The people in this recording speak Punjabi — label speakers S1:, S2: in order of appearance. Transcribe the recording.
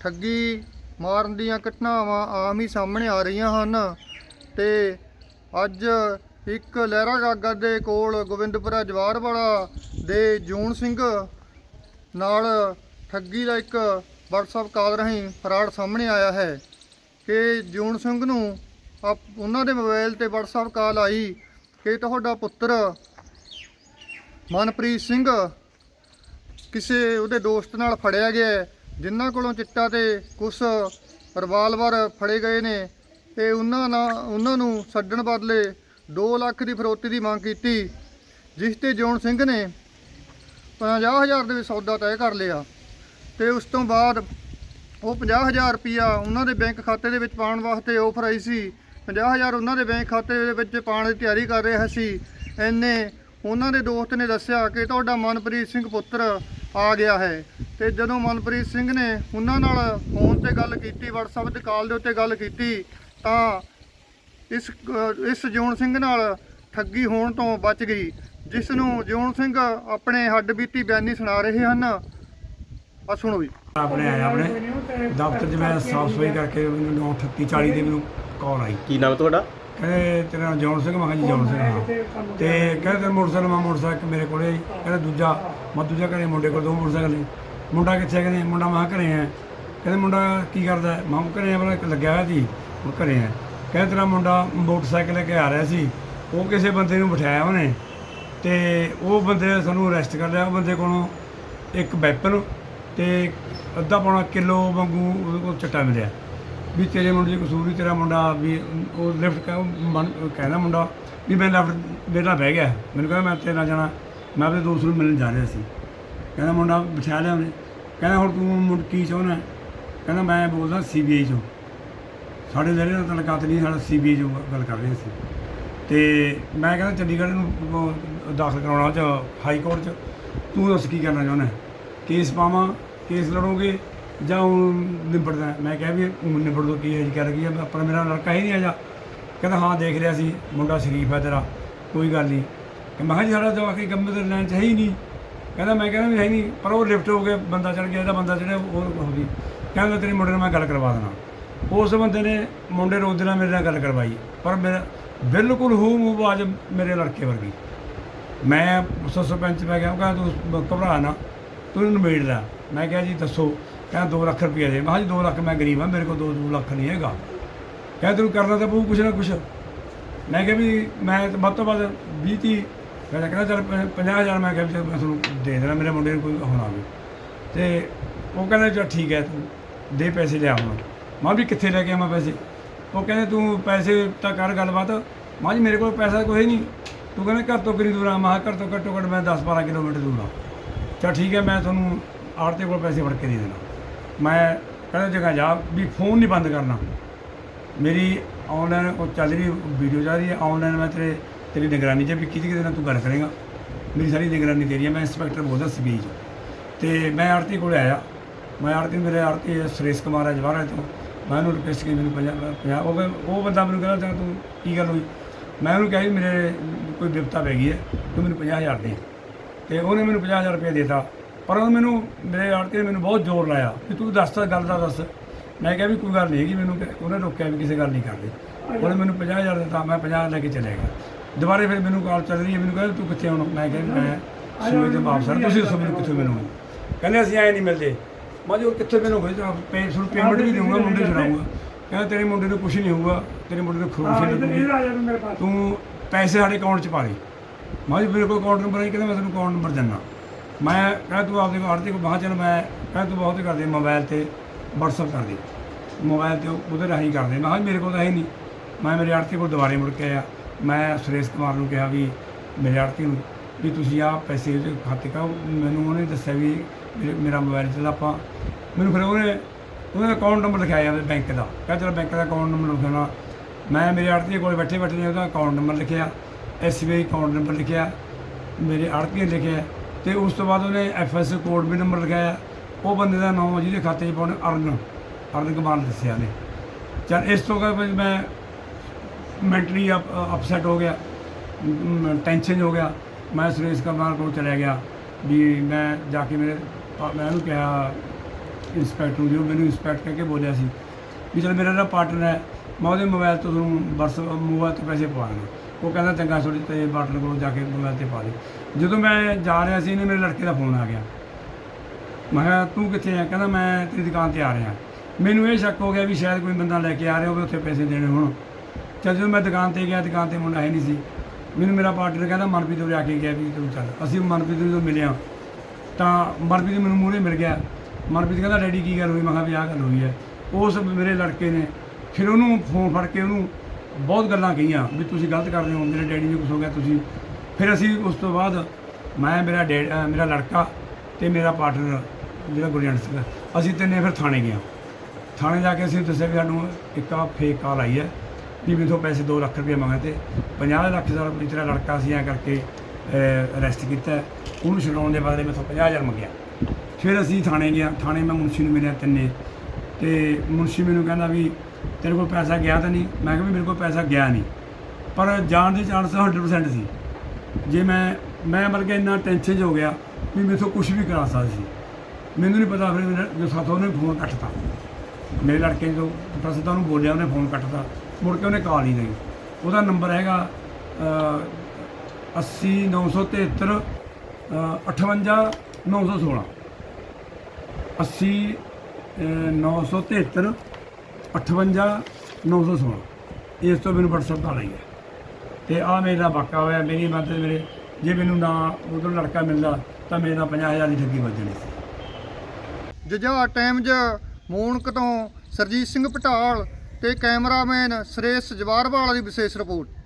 S1: ਠੱਗੀ ਮਾਰਨ ਦੀਆਂ ਘਟਨਾਵਾਂ ਆਮ ਹੀ ਸਾਹਮਣੇ ਆ ਰਹੀਆਂ ਹਨ ਤੇ ਅੱਜ ਇੱਕ ਲਹਿਰਾ ਗਾਗਾ ਦੇ ਕੋਲ ਗੋਬਿੰਦਪੁਰਾ ਜਵਾਰਵਾਲਾ ਦੇ ਜੂਨ ਸਿੰਘ ਨਾਲ ਠੱਗੀ ਦਾ ਇੱਕ WhatsApp ਕਾਲ ਰਾਹੀਂ ਫਰਾਡ ਸਾਹਮਣੇ ਆਇਆ ਹੈ ਕਿ ਜੂਨ ਸਿੰਘ ਨੂੰ ਆਪ- ਉਹਨਾਂ ਦੇ ਮੋਬਾਈਲ ਤੇ WhatsApp ਕਾਲ ਆਈ ਕਿ ਤੁਹਾਡਾ ਪੁੱਤਰ ਮਨਪ੍ਰੀਤ ਸਿੰਘ ਕਿਸੇ ਉਹਦੇ ਦੋਸਤ ਨਾਲ ਫੜਿਆ ਗਿਆ ਜਿਨ੍ਹਾਂ ਕੋਲੋਂ ਚਿੱਟਾ ਤੇ ਕੁਝ ਰਿਵਾਲਵਰ ਫੜੇ ਗਏ ਨੇ, ਤੇ ਉਹਨਾਂ ਨਾਲ ਉਹਨਾਂ ਨੂੰ ਛੱਡਣ ਬਦਲੇ 2 ਲੱਖ ਦੀ ਫਰੋਤੀ ਦੀ ਮੰਗ ਕੀਤੀ, ਜਿਸ ਤੇ ਜੋਨ ਸਿੰਘ ਨੇ 50000 ਦੇ ਵਿੱਚ ਸੌਦਾ ਤੈਅ ਕਰ ਲਿਆ। ਤੇ ਉਸ ਤੋਂ ਬਾਅਦ ਉਹ 50000 ਰੁਪਿਆ ਉਹਨਾਂ ਦੇ ਬੈਂਕ ਖਾਤੇ ਦੇ ਵਿੱਚ ਪਾਉਣ ਵਾਸਤੇ ਆਫਰ ਆਈ ਸੀ। 50000 ਉਹਨਾਂ ਦੇ ਬੈਂਕ ਖਾਤੇ ਦੇ ਵਿੱਚ ਪਾਉਣ ਦੀ ਤਿਆਰੀ ਕਰ ਰਿਹਾ ਸੀ। ਐਨੇ ਉਹਨਾਂ ਦੇ ਦੋਸਤ ਨੇ ਦੱਸਿਆ ਕਿ ਤੁਹਾਡਾ ਮਨਪ੍ਰੀਤ ਸਿੰਘ ਪੁੱਤਰ ਆ ਗਿਆ ਹੈ। ਤੇ ਜਦੋਂ ਮਨਪ੍ਰੀਤ ਸਿੰਘ ਨੇ ਉਹਨਾਂ ਨਾਲ ਫੋਨ ਤੇ ਗੱਲ ਕੀਤੀ WhatsApp ਤੇ ਕਾਲ ਦੇ ਉੱਤੇ ਗੱਲ ਕੀਤੀ ਤਾਂ ਇਸ ਇਸ ਜੋਨ ਸਿੰਘ ਨਾਲ ਠੱਗੀ ਹੋਣ ਤੋਂ ਬਚ ਗਈ ਜਿਸ ਨੂੰ ਜੋਨ ਸਿੰਘ ਆਪਣੇ ਹੱਡਬੀਤੀ ਬਿਆਨੀ ਸੁਣਾ ਰਹੇ ਹਨ। ਆ ਸੁਣੋ ਵੀ
S2: ਆਪਣੇ ਆਇਆ ਆਪਣੇ। ਦਫ਼ਤਰ 'ਚ ਮੈਂ ਸਾਫ਼ ਸਫ਼ਾਈ ਕਰਕੇ ਮੈਨੂੰ 9:38 40 ਦੇ ਮੈਨੂੰ ਕਾਲ ਆਈ।
S3: ਕੀ ਨਾਮ ਤੁਹਾਡਾ?
S2: ਕਹਿੰਦੇ ਤੇਰਾ ਨਾਮ ਜੌਨ ਸਿੰਘ, ਮੈਂ ਕਿਹਾ ਜੀ ਜੌਨ ਸਿੰਘ, ਹਾਂ। ਤੇ ਕਹਿੰਦੇ ਤੇਰਾ ਮੋਟਰਸਾਈਕਲ ਮੈਂ ਮੋਟਰਸਾਈਕਲ ਮੇਰੇ ਕੋਲੇ, ਕਹਿੰਦਾ ਦੂਜਾ। ਮੈਂ ਦੂਜਾ ਘਰੇ ਮੁੰਡੇ ਕੋਲ ਦੋ ਮੋਟਰਸਾਈਕਲ ਨੇ। ਮੁੰਡਾ ਕਿੱਥੇ ਕਹਿੰਦੇ ਮੁੰਡਾ ਮੈਂ ਕਿਹਾ ਘਰੇ ਹੈ। ਕਹਿੰਦੇ ਮੁੰਡਾ ਕੀ ਕਰਦਾ ਹੈ? ਮੈਂ ਕਿਹਾ ਘਰੇ ਆ ਬੜਾ ਲੱਗਿਆ ਹੋਇਆ ਸੀ। ਉਹ ਘਰੇ ਹੈ। ਕਹਿੰਦੇ ਤੇਰਾ ਮੁੰਡਾ ਮੋਟਰਸਾਈਕਲ ਲੈ ਕੇ ਆ ਰਿਹਾ ਸੀ। ਉਹ ਕਿਸੇ ਬੰਦੇ ਨੂੰ ਬਿਠਾਇਆ ਉਹਨੇ। ਤੇ ਉਹ ਬੰਦੇ ਨੇ ਸਾਨੂੰ ਅਰੈਸਟ ਕਰ ਲਿਆ। ਉਹ ਬੰਦੇ ਕੋਲੋਂ ਇੱਕ ਵੈਪਨ ਤੇ ਅੱਧਾ ਪੌਣਾ ਕਿਲੋ ਵਾਂਗੂ ਉਹਦੇ ਕੋਲ ਚਿੱਟਾ ਮਿਲਿਆ। ਵੀ ਤੇਰੇ ਮੁੰਡੇ ਦੀ ਕਸੂਰ ਹੀ ਤੇਰਾ ਮੁੰਡਾ ਵੀ ਉਹ ਲਿਫਟ ਕਹਿੰਦਾ ਮੁੰਡਾ ਵੀ ਮੈਂ ਲੈਫਟ ਬੇਟਾ ਬਹਿ ਗਿਆ। ਮੈਨੂੰ ਕਹਿੰਦਾ ਮੈਂ ਤੇਰੇ ਨਾਲ ਜਾਣਾ। ਮੈਂ ਆਪਣੇ ਦੋਸਤ ਨੂੰ ਮਿਲਣ ਜਾ ਰਿਹਾ ਸੀ। ਕਹਿੰਦਾ ਮੁੰਡਾ ਬਿਠਾ ਲਿਆ ਉਹਨੇ। ਕਹਿੰਦਾ ਹੁਣ ਤੂੰ ਮੁੰਡ ਕੀ ਚਾਹੁੰਦਾ? ਕਹਿੰਦਾ ਮੈਂ ਬੋਲਦਾ ਸੀਬੀਆਈ ਚੋਂ। ਸਾਡੇ ਲਹਿਰੇ ਨਾਲ ਤਲਕਾਤ ਨਹੀਂ ਸਾਡਾ ਸੀਬੀਆਈ ਚੋਂ ਗੱਲ ਕਰ ਰਹੇ ਸੀ। ਤੇ ਮੈਂ ਕਹਿੰਦਾ ਚੰਡੀਗੜ੍ਹ ਨੂੰ ਉਹ ਦਾਖਲ ਕਰਾਉਣਾ ਚ, ਹਾਈ ਕੋਰਟ ਚ। ਤੂੰ ਦੱਸ ਕੀ ਕਰਨਾ ਚਾਹੁੰਦਾ? ਕੇਸ ਪਾਵਾਂ, ਕੇਸ ਲੜੋਗੇ? ਜਾਂ ਉਹ ਨਿਬੜਦਾ ਮੈਂ ਕਿਹਾ ਵੀ ਊਂ ਨਿਬੜ ਦੋ ਕੀ ਹੈ ਜੀ ਕਰ ਗਈ ਆਪਣਾ ਮੇਰਾ ਲੜਕਾ ਹੀ ਨਹੀਂ ਆਜਾ ਕਹਿੰਦਾ, ਹਾਂ, ਦੇਖ ਰਿਹਾ ਸੀ, ਮੁੰਡਾ ਸ਼ਰੀਫ ਹੈ ਤੇਰਾ, ਕੋਈ ਗੱਲ ਨਹੀਂ। ਕਿ ਮੈਂ ਕਿਹਾ ਜੀ, ਸਾਡਾ ਜਵਾਕ ਹੀ ਕੰਮ ਤੇ ਲੈਣ ਚ ਹੈ ਹੀ ਨਹੀਂ। ਕਹਿੰਦਾ, ਮੈਂ ਕਹਿੰਦਾ ਵੀ ਹੈ ਹੀ ਨਹੀਂ, ਪਰ ਉਹ ਲਿਫਟ ਹੋ ਕੇ ਬੰਦਾ ਚੜ ਗਿਆ, ਇਹਦਾ ਬੰਦਾ ਚੜਿਆ ਉਹ ਹੋ ਗਈ। ਕਹਿੰਦਾ, ਤੇਰੇ ਮੁੰਡੇ ਨਾਲ ਮੈਂ ਗੱਲ ਕਰਵਾ ਦੇਣਾ। ਉਸ ਬੰਦੇ ਨੇ ਮੁੰਡੇ ਨੂੰ ਉਹਦੇ ਨਾਲ ਮੇਰੇ ਨਾਲ ਗੱਲ ਕਰਵਾਈ। ਪਰ ਮੇਰਾ ਬਿਲਕੁਲ ਹੂ ਮੂੰਹ ਆਵਾਜ਼ ਮੇਰੇ ਲੜਕੇ ਵਰਗੀ। ਮੈਂ ਉਸ ਸਰਪੰਚ ਮੈਂ ਕਿਹਾ ਤੂੰ ਘਬਰਾ ਨਾ, ਤੂੰ ਇਹਨੂੰ ਨਿਬੇੜ ਲੈ। ਮੈਂ ਕਿਹਾ ਜੀ, ਦੱਸੋ। ਕਹਿੰਦਾ 2 ਲੱਖ ਰੁਪਏ ਦੇ। ਮੈਂ ਕਿਹਾ ਜੀ 2 ਲੱਖ ਮੈਂ ਗਰੀਬ ਹਾਂ, ਮੇਰੇ ਕੋਲ 2 2 ਲੱਖ ਨਹੀਂ ਹੈਗਾ। ਕਹਿੰਦਾ ਤੈਨੂੰ ਕਰਨਾ ਤਾਂ ਪਊ ਕੁਛ ਨਾ ਕੁਛ। ਮੈਂ ਕਿਹਾ ਵੀ ਮੈਂ ਵੱਧ ਤੋਂ ਵੱਧ 20 30 ਮੈਂ ਕਹਿੰਦਾ ਚੱਲ 50000 ਮੈਂ ਕਿਹਾ ਵੀ ਚੱਲ ਮੈਂ ਤੁਹਾਨੂੰ ਦੇ ਦੇਣਾ, ਮੇਰੇ ਮੁੰਡੇ ਨੂੰ ਕੋਈ ਹੋਣਾ ਵੀ ਤੇ ਉਹ ਕਹਿੰਦਾ ਚੱਲ ਠੀਕ ਹੈ, ਤੂੰ ਦੇ ਪੈਸੇ ਲਿਆ ਹੁਣ ਮੈਂ ਵੀ ਕਿੱਥੇ ਲੈ ਕੇ ਆਵਾਂ ਪੈਸੇ? ਉਹ ਕਹਿੰਦੇ ਤੂੰ ਪੈਸੇ ਤਾਂ ਕਰ ਗੱਲਬਾਤ। ਮਾਂ ਜੀ ਮੇਰੇ ਕੋਲ ਪੈਸਾ ਕੋਈ ਨਹੀਂ। ਤੂੰ ਕਹਿੰਦਾ ਘਰ ਤੋਂ ਕਿੰਨੀ ਦੂਰ ਆ? ਮੈਂ ਕਿਹਾ ਘਰ ਤੋਂ ਘੱਟੋ ਘੱਟ ਮੈਂ 10 12 ਕਿਲੋਮੀਟਰ ਦੂਰ ਆ। ਚਲ ਠੀਕ ਹੈ, ਮੈਂ ਤੁਹਾਨੂੰ ਆੜਤੇ ਕੋਲ ਪੈਸੇ ਫੜ ਕੇ ਦੇ ਦੇਣਾ। ਮੈਂ ਕਹਿੰਦਾ ਜਗ੍ਹਾ ਜਾ ਵੀ ਫੋਨ ਨਹੀਂ ਬੰਦ ਕਰਨਾ। ਮੇਰੀ ਆਨਲਾਈਨ ਉਹ ਚੱਲ ਰਹੀ ਵੀਡੀਓ ਚੱਲ ਰਹੀ ਹੈ। ਆਨਲਾਈਨ ਮੈਂ ਤੇਰੇ, ਤੇਰੀ ਨਿਗਰਾਨੀ 'ਚ ਵੀ ਕਿਹਦੀ ਕਿਹਦੇ ਨਾਲ ਤੂੰ ਗੱਲ ਕਰੇਗਾ। ਮੇਰੀ ਸਾਰੀ ਨਿਗਰਾਨੀ ਤੇਰੀ ਹੈ। ਮੈਂ ਇੰਸਪੈਕਟਰ ਬੋਲਦਾ ਸੀਬੀਆਈ 'ਚ। ਤੇ ਮੈਂ ਆਰਤੀ ਕੋਲ ਆਇਆ। ਮੈਂ ਆਰਤੀ ਮੇਰੇ ਆਰਤੀ ਸੁਰੇਸ਼ ਕੁਮਾਰ ਹੈ ਜਵਾਰਾ ਤੋਂ। ਮੈਂ ਉਹਨੂੰ ਰਿਕਵੈਸਟ ਕੀਤੀ, ਮੈਨੂੰ ਪੰਜਾਹ ਪੰਜਾਹ, ਉਹ ਉਹ ਬੰਦਾ ਮੈਨੂੰ ਕਹਿੰਦਾ ਚੱਲ ਤੂੰ ਕੀ ਗੱਲ ਹੋਈ? ਮੈਂ ਉਹਨੂੰ ਕਿਹਾ ਜੀ ਮੇਰੇ ਕੋਈ ਵਿਪਤਾ ਪੈ ਗਈ ਹੈ। ਤੂੰ ਮੈਨੂੰ 50000 ਦੇ। ਤੇ ਉਹਨੇ ਮੈਨੂੰ 50000 ਰੁਪਏ ਦਿੱਤਾ। ਪਰ ਉਹ ਮੈਨੂੰ ਮੇਰੇ ਆੜਤੀ ਨੇ ਮੈਨੂੰ ਬਹੁਤ ਜ਼ੋਰ ਲਾਇਆ ਕਿ ਤੂੰ ਦੱਸ ਤਾਂ ਗੱਲ ਦਾ ਦੱਸ। ਮੈਂ ਕਿਹਾ ਵੀ ਕੋਈ ਗੱਲ ਨਹੀਂ ਹੈਗੀ ਮੈਨੂੰ ਕਿ- ਉਹਨੇ ਰੋਕਿਆ ਵੀ ਕਿਸੇ ਗੱਲ ਨਹੀਂ ਕਰਦੀ ਉਹਨੇ ਮੈਨੂੰ 50000 ਦਿੱਤਾ ਮੈਂ 50 ਲੈ ਕੇ ਚਲੇ ਗਿਆ। ਦੁਬਾਰੇ ਫਿਰ ਮੈਨੂੰ ਕਾਲ ਚੱਲ ਰਹੀ ਹੈ ਮੈਨੂੰ ਕਹਿੰਦਾ ਤੂੰ ਕਿੱਥੇ ਹੁਣ? ਮੈਂ ਕਿਹਾ ਮੈਂ ਸੂਏ ਤੇ ਵਾਪਸ ਆ ਤੁਸੀਂ ਦੱਸੋ ਮੈਨੂੰ ਕਿੱਥੇ ਮੈਨੂੰ ਕਹਿੰਦੇ ਅਸੀਂ ਐ ਨਹੀਂ ਮਿਲਦੇ। ਮੈਂ ਜੋ ਕਿੱਥੇ ਮੈਨੂੰ ਹੋਈ ਤਾਂ ਪੇ ਤੁਹਾਨੂੰ ਪੇਮੈਂਟ ਵੀ ਦੇਊਂਗਾ ਮੁੰਡੇ ਛਡਾਊਂਗਾ ਕਹਿੰਦਾ ਤੇਰੇ ਮੁੰਡੇ ਨੂੰ ਕੁਝ ਨਹੀਂ ਹੋਊਗਾ ਤੇਰੇ ਮੁੰਡੇ ਨੂੰ ਖਰੋਸ਼ ਤੂੰ ਪੈਸੇ। ਸਾਡੇ ਅਕਾਊਂਟ 'ਚ ਪਾ ਦੇ। ਮੈਂ ਜੀ ਮੇਰੇ ਕੋਲ ਅਕਾਊਂਟ ਨੰਬਰ ਹੈ ਕਹਿੰਦਾ ਮੈਂ ਤੈਨੂੰ ਅਕਾਊਂਟ ਨੰਬਰ ਦਿੰਦਾ। ਮੈਂ ਕਹਿੰਦਾ ਤੂੰ ਆਪਦੇ ਕੋਲ ਆੜਤੀ ਕੋ ਬਾਹਰ ਚੱਲ ਮੈਂ ਕਹਿੰਦਾ ਤੂੰ ਬਹੁਤ ਕਰਦੇ ਮੋਬਾਈਲ ਤੇ WhatsApp ਕਰਦੇ। ਮੋਬਾਈਲ ਤੇ ਉਹਦੇ ਰਾਹੀਂ ਕਰਦੇ। ਮੈਂ ਕਿਹਾ ਜੀ ਮੇਰੇ ਕੋਲ ਤਾਂ ਹੈ ਨਹੀਂ। ਮੈਂ ਮੇਰੇ ਆੜਤੀ ਕੋਲ ਦੁਬਾਰੇ ਮੁੜ ਕੇ ਆਇਆ। ਮੈਂ ਸੁਰੇਸ਼ ਕੁਮਾਰ ਨੂੰ ਕਿਹਾ ਵੀ ਮੇਰੇ ਆੜਤੀ ਨੂੰ ਵੀ ਤੁਸੀਂ ਆਹ ਪੈਸੇ ਉਹਦੇ ਖਾਤੇ ਕਾ ਮੈਨੂੰ ਉਹਨੇ ਦੱਸਿਆ ਵੀ ਮੇਰਾ ਮੋਬਾਈਲ ਚੱਲ ਆਪਾਂ। ਮੈਨੂੰ ਫਿਰ ਉਹਨੇ ਉਹਨੇ ਅਕਾਊਂਟ ਨੰਬਰ ਲਿਖਾਇਆ ਉਹਦੇ ਬੈਂਕ ਦਾ। ਕਹਿੰਦਾ ਚਲ ਬੈਂਕ ਦਾ ਅਕਾਊਂਟ ਨੰਬਰ ਲਿਖਾਉਣਾ। ਮੈਂ ਮੇਰੇ ਆੜਤੀ ਕੋਲ ਬੈਠੇ ਬੈਠੇ ਨੇ ਉਹਦਾ ਅਕਾਊਂਟ ਨੰਬਰ ਲਿਖਿਆ। ਐਸਬੀਆਈ ਅਕਾਊਂਟ ਨੰਬਰ ਲਿਖਿਆ। ਮੇਰੇ ਆੜਤੀ ਲਿਖਿਆ। ਤੇ ਉਸ ਤੋਂ ਬਾਅਦ ਉਹਨੇ ਐਫਐਸ ਕੋਡ ਵੀ ਨੰਬਰ ਲਿਖਾਇਆ ਉਹ ਬੰਦੇ ਦਾ ਨਾਮ ਜਿਹਦੇ ਖਾਤੇ 'ਚ ਪਾਉਣ ਅਰਨ ਅਰਨ ਕੁਮਾਰ ਦੱਸਿਆ ਨੇ ਚਲ ਇਸ ਤੋਂ ਬਾਅਦ ਮੈਂ ਮੈਂਟਲੀ ਅਪਸੈਟ ਹੋ ਗਿਆ। ਟੈਨਸ਼ਨ ਹੋ ਗਿਆ। ਮੈਂ ਸੁਰੇਸ਼ ਕੁਮਾਰ ਕੋਲ ਚਲਿਆ ਗਿਆ ਵੀ ਮੈਂ ਜਾ ਕੇ ਮੇਰੇ ਮੈਂ ਉਹਨੂੰ ਕਿਹਾ ਇੰਸਪੈਕਟਰ ਨੂੰ, ਜੋ ਮੈਨੂੰ ਇੰਸਪੈਕਟ ਕਹਿ ਕੇ ਬੋਲਿਆ ਸੀ ਵੀ ਚਲ ਮੇਰਾ ਜਿਹੜਾ ਪਾਰਟਨਰ ਹੈ, ਮੈਂ ਉਹਦੇ ਮੋਬਾਈਲ ਤੋਂ ਤੁਹਾਨੂੰ ਵਟਸਐਪ ਮੋਬਾਈਲ ਤੋਂ ਪੈਸੇ ਪਵਾ ਉਹ ਕਹਿੰਦਾ ਚੰਗਾ ਥੋੜੀ ਤੇ ਪਾਰਟਨਰ ਕੋਲ ਜਾ ਕੇ ਮੋਬਾਈਲ ਤੇ ਪਾ ਦੇ। ਜਦੋਂ ਮੈਂ ਜਾ ਰਿਹਾ ਸੀ, ਇਹਨੇ ਮੇਰੇ ਲੜਕੇ ਦਾ ਫੋਨ ਆ ਗਿਆ। ਮੈਂ ਕਿਹਾ, ਤੂੰ ਕਿੱਥੇ ਆ? ਕਹਿੰਦਾ, ਮੈਂ ਤੇਰੀ ਦੁਕਾਨ ਤੇ ਆ ਰਿਹਾ। ਮੈਨੂੰ ਇਹ ਸ਼ੱਕ ਹੋ ਗਿਆ ਵੀ ਸ਼ਾਇਦ ਕੋਈ ਬੰਦਾ ਲੈ ਕੇ ਆ ਰਿਹਾ ਹੋਵੇ, ਉੱਥੇ ਪੈਸੇ ਦੇਣੇ ਹੋਣ। ਚੱਲ ਜਦੋਂ ਮੈਂ ਦੁਕਾਨ ਤੇ ਗਿਆ, ਦੁਕਾਨ ਤੇ ਮੁੰਡਾ ਹੈ ਨਹੀਂ ਸੀ। ਮੈਨੂੰ ਮੇਰਾ ਪਾਰਟਨਰ ਕਹਿੰਦਾ, ਮਨਪ੍ਰੀਤ ਉਰੇ ਆ ਕੇ ਗਿਆ ਵੀ ਤੂੰ ਚੱਲ। ਅਸੀਂ ਮਨਪ੍ਰੀਤ ਨੂੰ ਜਦੋਂ ਮਿਲਿਆ ਤਾਂ ਮਨਪ੍ਰੀਤ ਮੈਨੂੰ ਮੂਹਰੇ ਮਿਲ ਗਿਆ। ਮਨਪ੍ਰੀਤ ਕਹਿੰਦਾ, ਡੈਡੀ, ਕੀ ਗੱਲ ਹੋਈ? ਮੈਂ ਕਿਹਾ, ਵੀ ਆਹ ਗੱਲ ਹੋਈ ਹੈ। ਉਸ ਮੇਰੇ ਲੜਕੇ ਨੇ। ਫਿਰ ਉਹਨੂੰ ਫੋਨ ਫੜ ਕੇ ਉਹਨੂੰ ਬਹੁਤ ਗੱਲਾਂ ਕਹੀਆਂ ਵੀ ਤੁਸੀਂ ਗਲਤ ਕਰਦੇ ਹੋ, ਮੇਰੇ ਡੈਡੀ ਨੂੰ ਕੁਝ ਹੋ ਗਿਆ, ਤੁਸੀਂ। ਫਿਰ ਅਸੀਂ ਉਸ ਤੋਂ ਬਾਅਦ ਮੈਂ, ਮੇਰਾ ਡੈਡ ਅਹ ਮੇਰਾ ਲੜਕਾ ਤੇ ਮੇਰਾ ਪਾਰਟਨਰ ਜਿਹੜਾ ਗੁਰਜੰਟ ਸਿੰਘ ਅਸੀਂ ਤਿੰਨੇ ਫਿਰ ਥਾਣੇ ਗਿਆ ਥਾਣੇ ਜਾ ਕੇ ਅਸੀਂ ਦੱਸਿਆ ਵੀ ਸਾਨੂੰ ਇੱਕ ਆ ਫੇਕ ਕਾਲ ਆਈ ਹੈ ਵੀ ਮੇਥੋਂ ਪੈਸੇ 2 ਲੱਖ ਰੁਪਏ ਮੰਗੇ ਤੇ 50 ਲੱਖ ਦਾ ਵੀ ਤੇਰਾ ਲੜਕਾ ਸੀ, ਐਂ ਕਰਕੇ ਅਰੈਸਟ ਕੀਤਾ। ਹੈ। ਉਹਨੂੰ ਛਡਾਉਣ ਦੇ ਬਦਲੇ ਮੇਥੋਂ 50000 ਮੰਗਿਆ। ਫਿਰ ਅਸੀਂ ਥਾਣੇ ਗਿਆ ਥਾਣੇ ਮੈਂ ਮੁਨਸ਼ੀ ਨੂੰ ਮਿਲਿਆ ਤਿੰਨੇ। ਤੇ ਮੁਨਸ਼ੀ ਮੈਨੂੰ ਕਹਿੰਦਾ ਵੀ ਤੇਰੇ ਕੋਲ ਪੈਸਾ ਗਿਆ ਤਾਂ ਨਹੀਂ। ਮੈਂ ਕਿਹਾ ਵੀ ਮੇਰੇ ਕੋਲ ਪੈਸਾ ਗਿਆ ਨਹੀਂ। ਪਰ ਜਾਣ ਦੇ ਚਾਂਸ 100% ਸੀ। ਜੇ ਮੈਂ ਮੈਂ ਬਲਕਿ ਇੰਨਾ ਟੈਨਸ਼ਨ 'ਚ ਹੋ ਗਿਆ ਵੀ ਮੇਰੇ ਤੋਂ ਕੁਝ ਵੀ ਕਰਾ ਸਕਦਾ ਸੀ। ਮੈਨੂੰ ਨਹੀਂ ਪਤਾ ਫਿਰ ਮੇਰਾ ਜੋ ਸਾਥੋਂ ਉਹਨੇ ਫੋਨ ਕੱਟਤਾ। ਮੇਰੇ ਲੜਕੇ ਨੇ ਜੋ ਪੁੱਠਾ ਸਿੱਧਾ ਉਹਨੂੰ ਬੋਲਿਆ ਉਹਨੇ ਫੋਨ ਕੱਟਤਾ। ਮੁੜ ਕੇ ਉਹਨੇ ਕਾਲ ਹੀ ਨਹੀਂ ਉਹਦਾ ਨੰਬਰ ਹੈਗਾ ਅ, 80 973 58 916 80 ਅ, 973 58 916 ਇਸ ਤੋਂ ਮੈਨੂੰ WhatsApp ਤਾਂ ਲਈ ਹੈ। ਤੇ ਆ ਮੇਰਾ ਵਾਕਾ ਹੋਇਆ ਮੇਰੀ ਮਦਦ ਮੇਰੇ ਜੇ ਮੈਨੂੰ ਨਾ ਉਧਰ ਲੜਕਾ ਮਿਲਦਾ ਤਾਂ ਮੇਰੇ ਨਾਲ 50000 ਦੀ ਠੱਗੀ ਵੱਜਣੀ ਸੀ।
S1: ਜੁਝਾਰ ਟਾਈਮਜ਼ ਮੂਨਕ ਤੋਂ ਸਰਜੀਤ ਸਿੰਘ ਪਟਾਲ ਤੇ ਕੈਮਰਾਮੈਨ ਸੁਰੇਸ਼ ਜਵਾਰਵਾਲ ਦੀ ਵਿਸ਼ੇਸ਼ ਰਿਪੋਰਟ।